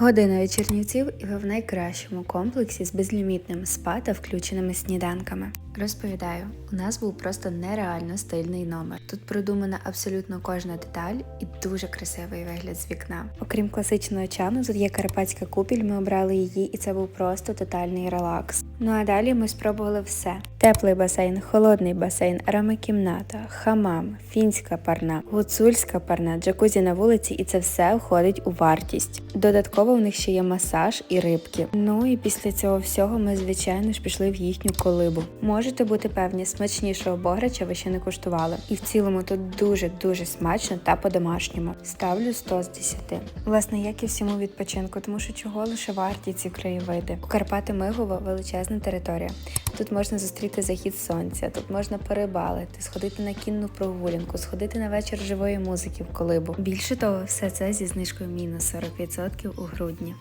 Година від Чернівців і ви в найкращому комплексі з безлімітним спа та включеними сніданками. Розповідаю, у нас був просто нереально стильний номер. Тут продумана абсолютно кожна деталь і дуже красивий вигляд з вікна. Окрім класичного чану, тут є карпатська купіль. Ми обрали її, і це був просто тотальний релакс. Ну а далі ми спробували все: теплий басейн, холодний басейн, аромакімната, хамам, фінська парна, гуцульська парна, джакузі на вулиці, і це все входить у вартість. Додатково в них ще є масаж і рибки. Ну і після цього всього ми, звичайно ж, пішли в їхню колибу. Можете бути певні, смачнішого бограча ви ще не куштували. І в цілому тут дуже дуже смачно та по-домашньому. Ставлю 100 з 10. Власне, як і всьому відпочинку, тому що чого лише варті ці краєвиди. У Карпати Мигово величезна територія. Тут можна зустріти захід сонця, тут можна перебалити, сходити на кінну прогулянку, сходити на вечір живої музики в колибу. Більше того, все це зі знижкою мінус 40% у грудні.